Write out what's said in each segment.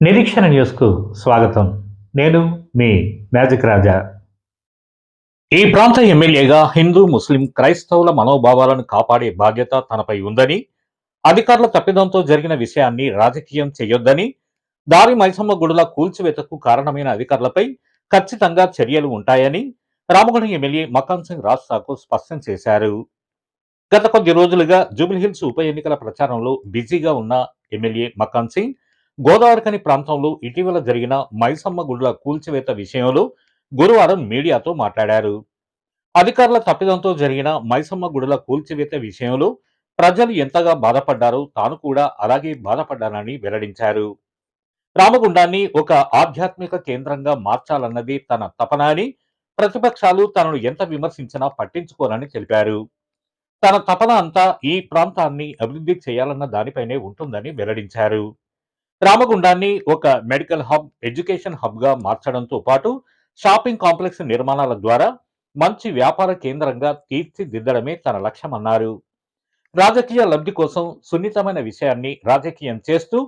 నిరీక్షణ న్యూస్కు స్వాగతం. నేను మీ మ్యాజిక్ రాజా. ఈ ప్రాంత ఎమ్మెల్యేగా హిందూ ముస్లిం క్రైస్తవుల మనోభావాలను కాపాడే బాధ్యత తనపై ఉందని అధికారుల తప్పిదంతో జరిగిన విషయాన్ని రాజకీయం చేయొద్దని దారి మైసమ్మ గుడుల కూల్చివేతకు కారణమైన అధికారులపై ఖచ్చితంగా చర్యలు ఉంటాయని రామగుండం ఎమ్మెల్యే మకాన్ సింగ్ రాజ్ ఠాకూర్ స్పష్టం చేశారు. గత కొద్ది రోజులుగా జూబ్లీహిల్స్ ఉప ఎన్నికల ప్రచారంలో బిజీగా ఉన్న ఎమ్మెల్యే మకాన్ సింగ్ గోదావరికని ప్రాంతంలో ఇటీవల జరిగిన మైసమ్మ గుడ్ల కూల్చివేత విషయంలో గురువారం మీడియాతో మాట్లాడారు. అధికారుల తప్పిదంతో జరిగిన మైసమ్మ గుడుల కూల్చివేత విషయంలో ప్రజలు ఎంతగా బాధపడ్డారో తాను కూడా అలాగే బాధపడ్డానని వెల్లడించారు. రామగుండాన్ని ఒక ఆధ్యాత్మిక కేంద్రంగా మార్చాలన్నది తన తపన అని ప్రతిపక్షాలు తనను ఎంత విమర్శించినా పట్టించుకోనని తెలిపారు. తన తపన అంతా ఈ ప్రాంతాన్ని అభివృద్ధి చేయాలన్న దానిపైనే ఉంటుందని వెల్లడించారు. రామగుండాన్ని ఒక మెడికల్ హబ్ ఎడ్యుకేషన్ హబ్గా మార్చడంతో పాటు షాపింగ్ కాంప్లెక్స్ నిర్మాణాల ద్వారా మంచి వ్యాపార కేంద్రంగా తీర్చిదిద్దడమే తన లక్ష్యమన్నారు. రాజకీయ లబ్ధి కోసం సున్నితమైన విషయాన్ని రాజకీయం చేస్తూ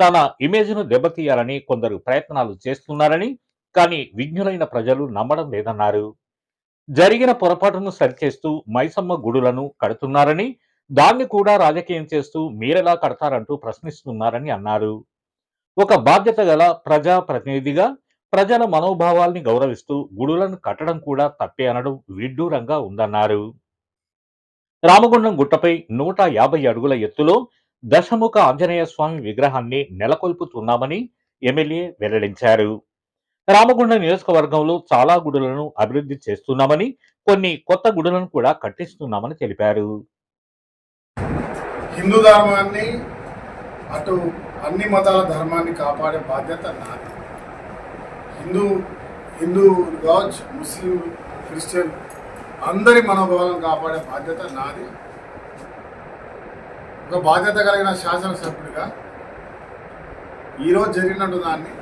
తన ఇమేజ్ను దెబ్బతీయాలని కొందరు ప్రయత్నాలు చేస్తున్నారని కానీ విజ్ఞులైన ప్రజలు నమ్మడం లేదన్నారు. జరిగిన పొరపాటును సరిచేస్తూ మైసమ్మ గుడులను కడుతున్నారని దాన్ని కూడా రాజకీయం చేస్తూ మీరెలా కడతారంటూ ప్రశ్నిస్తున్నారని అన్నారు. ఒక బాధ్యత గల ప్రజా ప్రతినిధిగా ప్రజల మనోభావాల్ని గౌరవిస్తూ గుడులను కట్టడం కూడా తప్పే అనడం విడ్డూరంగా ఉందన్నారు. రామగుండం గుట్టపై నూట యాభై అడుగుల ఎత్తులో దశముఖ ఆంజనేయ స్వామి విగ్రహాన్ని నెలకొల్పుతున్నామని ఎమ్మెల్యే వెల్లడించారు. రామగుండం నియోజకవర్గంలో చాలా గుడులను అభివృద్ధి చేస్తున్నామని కొన్ని కొత్త గుడులను కూడా కట్టిస్తున్నామని తెలిపారు. హిందూ ధర్మాన్ని అటు అన్ని మతాల ధర్మాన్ని కాపాడే బాధ్యత నాది. హిందూ హిందూ కావచ్చు ముస్లిం క్రిస్టియన్ అందరి మనోభావాలను కాపాడే బాధ్యత నాది. ఒక బాధ్యత కలిగిన శాసనసభ్యుడిగా ఈరోజు జరిగినట్టు దాన్ని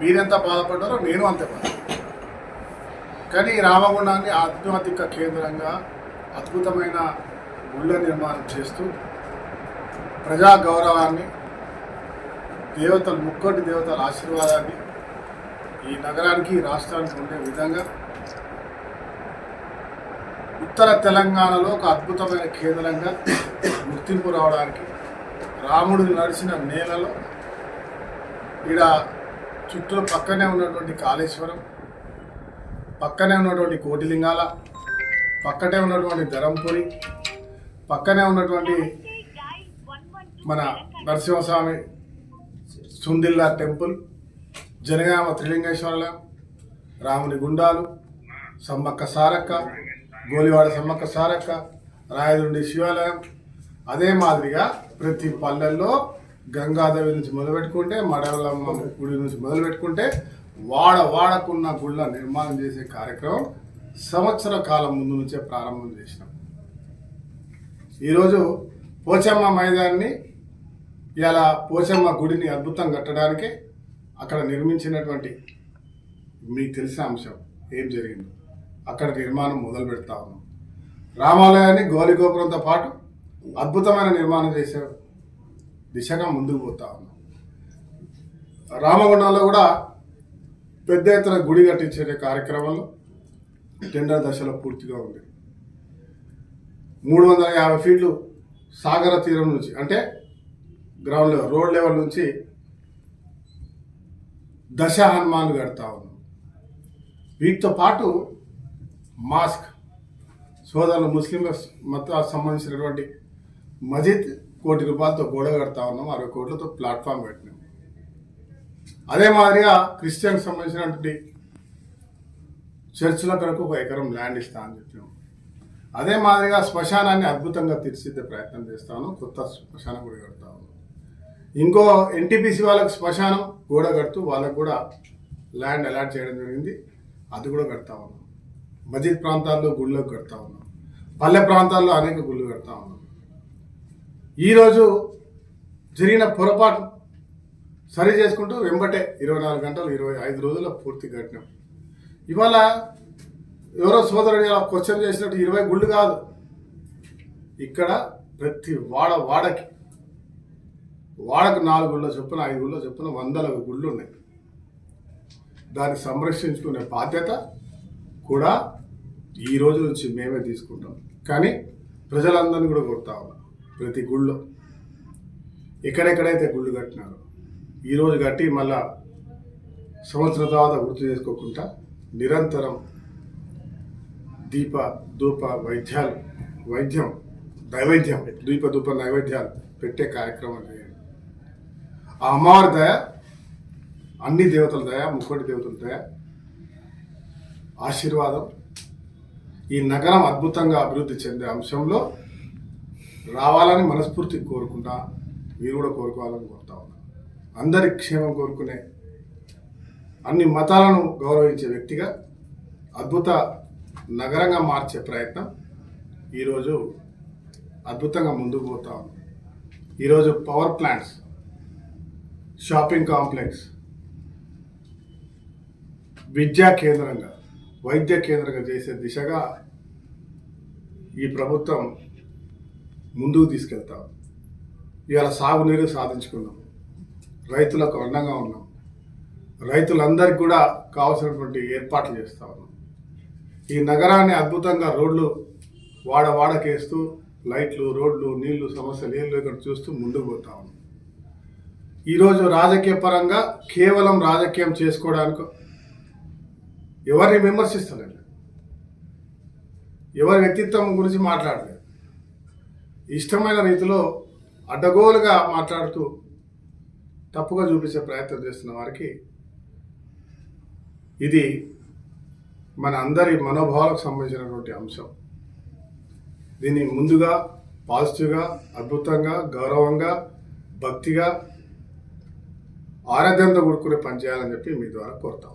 మీరెంత బాధపడ్డారో నేను అంతే బాధ కానీ ఈ రామగుండాన్ని ఆధ్యాత్మిక కేంద్రంగా అద్భుతమైన గుళ్ళ నిర్మాణం చేస్తూ ప్రజా గౌరవాన్ని దేవతలు ముక్కోటి దేవతల ఆశీర్వాదాన్ని ఈ నగరానికి రాష్ట్రానికి ఉండే విధంగా ఉత్తర తెలంగాణలో ఒక అద్భుతమైన కేంద్రంగా గుర్తింపు రావడానికి రాముడు నడిచిన నేలలో ఈడ చుట్టూ పక్కనే ఉన్నటువంటి కాళేశ్వరం పక్కనే ఉన్నటువంటి కోటిలింగాల పక్కనే ఉన్నటువంటి ధరంపురి పక్కనే ఉన్నటువంటి మన నరసింహస్వామి సుందిల్లా టెంపుల్ జనగామ త్రిలింగేశ్వరాలయం రాముని గుండాలు సమ్మక్క సారక్క గోలివాడ సమ్మక్క సారక్క రాయదుండి శివాలయం. అదే మాదిరిగా ప్రతి పల్లెల్లో గంగాదేవి నుంచి మొదలుపెట్టుకుంటే మడవలమ్మ గుడి నుంచి మొదలుపెట్టుకుంటే వాడ వాడకున్న గుళ్ళ నిర్మాణం చేసే కార్యక్రమం సంవత్సర కాలం ముందు నుంచే ప్రారంభం చేసినాం. ఈరోజు పోచమ్మ మైదాన్ని ఇలా పోచమ్మ గుడిని అద్భుతం కట్టడానికి అక్కడ నిర్మించినటువంటి మీకు తెలిసిన అంశం ఏం జరిగింది. అక్కడ నిర్మాణం మొదలు పెడతా ఉన్నాం. రామాలయాన్ని గోలి గోపురంతో పాటు అద్భుతమైన నిర్మాణం చేసే దిశగా ముందుకు పోతా ఉన్నాం. రామగుండంలో కూడా పెద్ద ఎత్తున గుడి కట్టించే కార్యక్రమంలో టెండర్ దశలో పూర్తిగా ఉంది. మూడు వందల యాభై ఫీట్లు సాగర తీరం నుంచి అంటే గ్రౌండ్ లెవెల్ రోడ్ లెవెల్ నుంచి దశ హనుమాన్లు కడతా ఉన్నాం వీటితో పాటు మాస్క్ సోదరులు ముస్లిం మతాలకు సంబంధించినటువంటి మజిద్ కోటి రూపాయలతో గోడ కడతా ఉన్నాం అరవై కోట్లతో ప్లాట్ఫామ్ పెట్టినాం. అదే మాదిరిగా క్రిస్టియన్కి సంబంధించినటువంటి చర్చిల కొరకు ఒక ఎకరం ల్యాండ్ ఇస్తా అని చెప్పినాం. అదే మాదిరిగా శ్మశానాన్ని అద్భుతంగా తీర్చిదిద్దే ప్రయత్నం చేస్తాను కొత్త శ్మశానం కూడా కడతా ఉన్నాం. ఇంకో ఎన్టీపీసీ వాళ్ళకి శ్మశానం గోడ కడుతూ వాళ్ళకు కూడా ల్యాండ్ అలాట్ చేయడం జరిగింది అది కూడా కడతా ఉన్నాం. మజిద్ ప్రాంతాల్లో గుళ్ళకు కడతా ఉన్నాం. పల్లె ప్రాంతాల్లో అనేక గుళ్ళు కడతా ఉన్నాం. ఈరోజు జరిగిన పొరపాటు సరి చేసుకుంటూ వెంబటే ఇరవై నాలుగు గంటలు ఇరవై ఐదు రోజుల పూర్తి కట్టినాం ఇవాళ ఎవరో సోదరుడు ఇలా క్వశ్చన్ చేసినట్టు ఇరవై గుళ్ళు కాదు. ఇక్కడ ప్రతి వాడ వాడకి వాడకు నాలుగు గుళ్ళ చొప్పున ఐదు గుళ్ళ చొప్పున వందల గుళ్ళు ఉన్నాయి. దాన్ని సంరక్షించుకునే బాధ్యత కూడా ఈ రోజు నుంచి మేమే తీసుకుంటాం. కానీ ప్రజలందరినీ కూడా కొడతా ఉన్నాం ప్రతి గుళ్ళో. ఎక్కడెక్కడైతే గుళ్ళు కట్టినారో ఈరోజు కట్టి మళ్ళా సంవత్సరం తర్వాత గుర్తు చేసుకోకుండా నిరంతరం దీప ధూప వైద్యాలు వైద్యం నైవేద్యం దీప ధూప నైవేద్యాలు పెట్టే కార్యక్రమం చేయండి. ఆ అమ్మవారి దయ అన్ని దేవతల దయ ముక్కోటి దేవతల దయ ఆశీర్వాదం. ఈ నగరం అద్భుతంగా అభివృద్ధి చెందే అంశంలో రావాలని మనస్ఫూర్తి కోరుకుంటా మీరు కూడా కోరుకోవాలని కోరుతా ఉన్నా. అందరి క్షేమం కోరుకునే అన్ని మతాలను గౌరవించే వ్యక్తిగా అద్భుత నగరంగా మార్చే ప్రయత్నం ఈరోజు అద్భుతంగా ముందుకు పోతా ఉంది ఈరోజు పవర్ ప్లాంట్స్ షాపింగ్ కాంప్లెక్స్ విద్యా కేంద్రంగా వైద్య కేంద్రంగా చేసే దిశగా ఈ ప్రభుత్వం ముందుకు తీసుకెళ్తాం ఇవాళ సాగునీరు సాధించుకున్నాం. రైతులకు అండంగా ఉన్నాం. రైతులందరికీ కూడా కావాల్సినటువంటి ఏర్పాట్లు చేస్తూ ఉన్నాం. ఈ నగరాన్ని అద్భుతంగా రోడ్లు వాడ వాడకేస్తూ లైట్లు రోడ్లు నీళ్ళు సమస్యలు ఏం లేకుండా చూస్తూ ముందుకు పోతా ఉన్నాం. ఈరోజు రాజకీయ పరంగా కేవలం రాజకీయం చేసుకోవడానికి ఎవరిని విమర్శిస్తలేదు. ఎవరి వ్యక్తిత్వం గురించి మాట్లాడలేదు. ఇష్టమైన రీతిలో అడ్డగోలుగా మాట్లాడుతూ తప్పుగా చూపించే ప్రయత్నం చేస్తున్న వారికి ఇది మన అందరి మనోభావాలకు సంబంధించినటువంటి అంశం. దీన్ని ముందుగా పాజిటివ్గా అద్భుతంగా గౌరవంగా భక్తిగా ఆరాధ్యంతో కూడుకునే పనిచేయాలని చెప్పి మీ ద్వారా కోరుతాం.